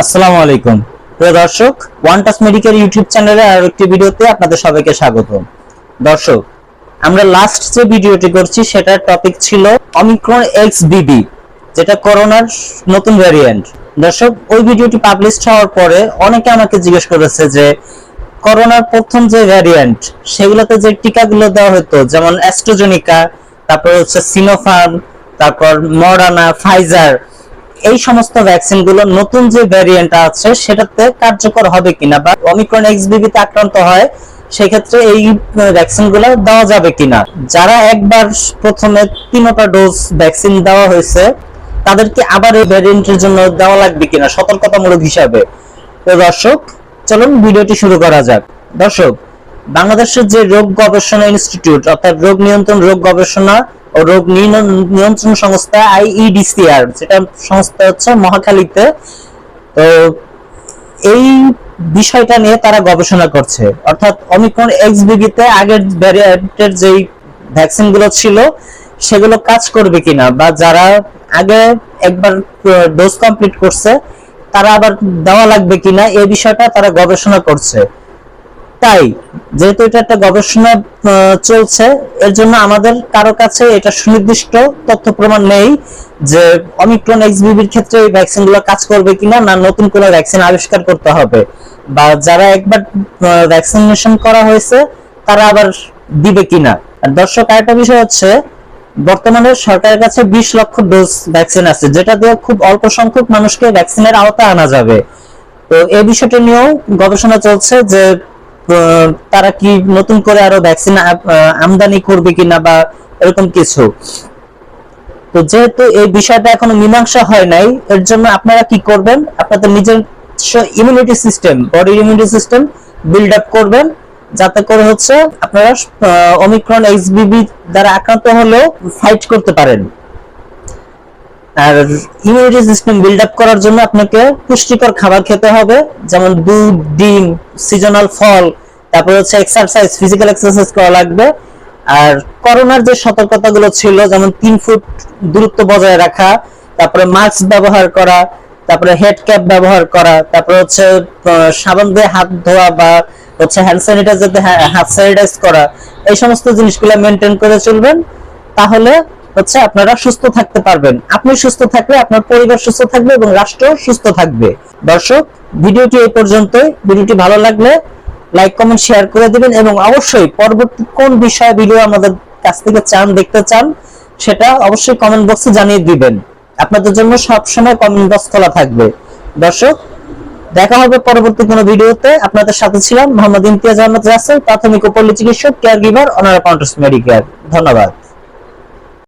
আসসালামু আলাইকুম। প্রিয় দর্শক ওয়ান টাচ মেডিকেল ইউটিউব চ্যানেলে আরও একটি ভিডিওতে আপনাদের সবাইকে স্বাগত। দর্শক, আমরা লাস্ট যে ভিডিওটি করছি, সেটার টপিক ছিল অমিক্রন এক্স বিবি যেটা করোনার নতুন ভ্যারিয়েন্ট দর্শক, ওই ভিডিওটি পাবলিশ হওয়ার পরে অনেকে আমাকে জিজ্ঞেস করেছে যে, করোনার প্রথম যে ভ্যারিয়েন্ট সেগুলোতে যে টিকাগুলো দেওয়া হতো, যেমন অ্যাস্ট্রোজেনিকা তারপর হচ্ছে সিনোফার্ম তারপর মডার্না ফাইজার এই সমস্ত ভ্যাকসিনগুলো নতুন যে ভ্যারিয়েন্ট আছে, সেটাতে কার্যকর হবে কিনা বা অমিক্রন এক্সবিবি তে আক্রান্ত হয়, সেক্ষেত্রে এই ভ্যাকসিনগুলো দেওয়া যাবে কিনা? যারা একবার প্রথমে তিনটা ডোজ ভ্যাকসিন দেওয়া হয়েছে, তাদেরকে আবার এই ভ্যারিয়েন্টের জন্য দেওয়া লাগবে কিনা? সতর্কতামূলক হিসাবে। তো দর্শক, চলুন ভিডিওটি শুরু করা যাক। দর্শক, বাংলাদেশের যে রোগ গবেষণা ইনস্টিটিউট অর্থাৎ রোগ নিয়ন্ত্রণ রোগ গবেষণা ও রোগ নিয়ন- নিয়ন্ত্রণ সংস্থা আইইডিসিআর, যেটা সংস্থা হচ্ছে মহাখালীতে। তো এই বিষয়টা নিয়ে তারা গবেষণা করছে। অর্থাৎ অমিক্রন এক্সবিবি তে আগের ভ্যারিয়েন্টের যেই ভ্যাকসিনগুলো ছিল, সেগুলো কাজ করবে কিনা, বা যারা আগে একবার ডোজ কমপ্লিট করছে, তারা আবার দেওয়া লাগবে কিনা এই বিষয়টা তারা গবেষণা করছে। তাই, যেহেতু এটা একটা গবেষণা চলছে, এর জন্য আমাদের কারও কাছে এটা সুনির্দিষ্ট তথ্য প্রমাণ নেই যে অমিক্রন এক্সবিবির ক্ষেত্রে এই ভ্যাকসিনগুলো কাজ করবে কিনা, না নতুন কোনো ভ্যাকসিন আবিষ্কার করতে হবে। বা যারা একবার ভ্যাকসিনেশন করা হয়েছে, তারা আবার দিবে কিনা। আর দর্শক, আরেকটা বিষয় হচ্ছে, বর্তমানে সরকারের কাছে বিশ লক্ষ ডোজ ভ্যাকসিন আছে, যেটা দিয়ে খুব অল্প সংখ্যক মানুষকে ভ্যাকসিনের আওতায় আনা যাবে। তো এই বিষয়টা নিয়েও গবেষণা চলছে যে তারা কি নতুন করে আরও ভ্যাকসিন আমদানি করবে কিনা বা এরকম কিছু? তো যেহেতু এই বিষয়টা এখনও মীমাংসা হয় নাই, এর জন্য আপনারা কি করবেন? আপনাদের নিজস্ব immunity system body immunity system build up করবেন, যাতে করে হচ্ছে আপনারা অমিক্রন এক্সবিবি দ্বারা আক্রান্ত হলেও ফাইট করতে পারেন। আর ইমিউনিটি সিস্টেম বিল্ড আপ করার জন্য আপনাকে পুষ্টিকর খাবার খেতে হবে, যেমন দুধ, ডিম সিজনাল ফল, তারপর হচ্ছে এক্সারসাইজ ফিজিক্যাল এক্সারসাইজ করা লাগবে। আর করোনার যে সতর্কতাগুলো ছিল, যেমন তিন ফুট দূরত্ব বজায় রাখা, তারপরে মাস্ক ব্যবহার করা, তারপরে হেড ক্যাপ ব্যবহার করা, তারপরে হচ্ছে সাবান দিয়ে হাত ধোয়া বা হচ্ছে হ্যান্ড স্যানিটাইজার দিয়ে হাত স্যানিটাইজ করা, এই সমস্ত জিনিসগুলো মেনটেন করে চলবেন। তাহলে হচ্ছে আপনারা সুস্থ থাকতে পারবেন। আপনি সুস্থ থাকলে আপনার পরিবার সুস্থ থাকবে এবং রাষ্ট্র সুস্থ থাকবে। দর্শক, ভিডিওটি এই পর্যন্ত ভিডিওটি ভালো লাগলে লাইক কমেন্ট শেয়ার করে দিবেন এবং অবশ্যই পরবর্তী কোন বিষয়ে ভিডিও আমাদের কাছ থেকে চান, দেখতে চান, সেটা অবশ্যই কমেন্ট বক্সে জানিয়ে দিবেন। আপনাদের জন্য সব সময় কমেন্ট বক্স খোলা থাকবে। দর্শক, দেখা হবে পরবর্তী কোনো ভিডিওতে। আপনাদের সাথে ছিলাম মোহাম্মদ ইমতিয়াজ আহমদ রাসেল, প্রাথমিক ও চিকিৎসক কেয়ার গিভার অনারা কাউন্টার্স মেডিকেয়ার ধন্যবাদ।